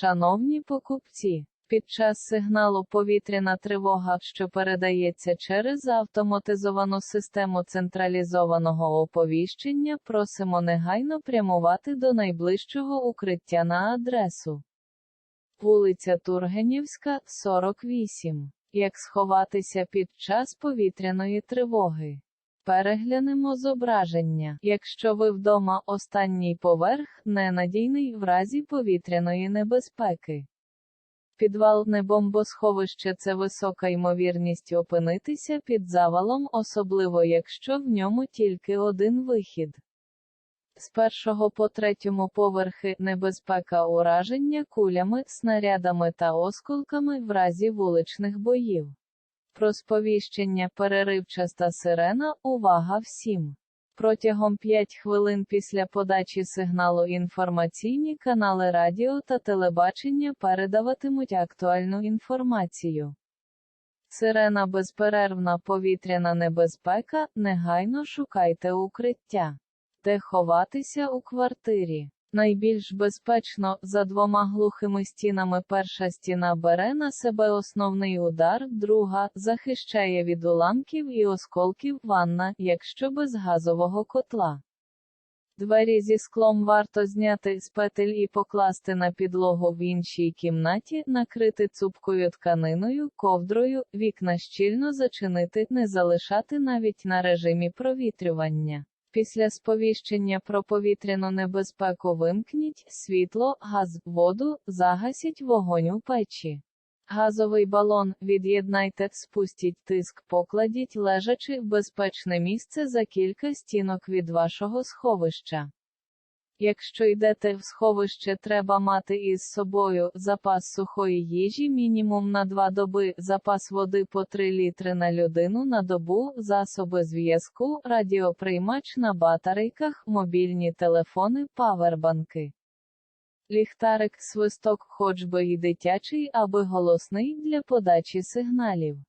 Шановні покупці, під час сигналу повітряна тривога, що передається через автоматизовану систему централізованого оповіщення, просимо негайно прямувати до найближчого укриття на адресу вулиця Тургенівська, 48. Як сховатися під час повітряної тривоги? Переглянемо зображення. Якщо ви вдома останній поверх, ненадійний в разі повітряної небезпеки. Підвал не бомбосховище це висока ймовірність опинитися під завалом, особливо якщо в ньому тільки один вихід. З першого по третьому поверхи небезпека ураження кулями, снарядами та осколками в разі вуличних боїв. Про сповіщення переривчаста сирена увага всім. Протягом 5 хвилин після подачі сигналу інформаційні канали радіо та телебачення передаватимуть актуальну інформацію. Сирена безперервна повітряна небезпека, негайно шукайте укриття. Де ховатися у квартирі. Найбільш безпечно, за двома глухими стінами перша стіна бере на себе основний удар, друга захищає від уламків і осколків ванна, якщо без газового котла. Двері зі склом варто зняти з петель і покласти на підлогу в іншій кімнаті, накрити цупкою тканиною, ковдрою, вікна щільно зачинити, не залишати навіть на режимі провітрювання. Після сповіщення про повітряну небезпеку вимкніть світло, газ, воду, загасіть вогонь у печі. Газовий балон від'єднайте, спустіть тиск, покладіть лежачи в безпечне місце за кілька стінок від вашого сховища. Якщо йдете в сховище, треба мати із собою запас сухої їжі мінімум на 2 доби, запас води по 3 літри на людину на добу, засоби зв'язку, радіоприймач на батарейках, мобільні телефони, павербанки. Ліхтарик, свисток, хоч би і дитячий, аби голосний для подачі сигналів.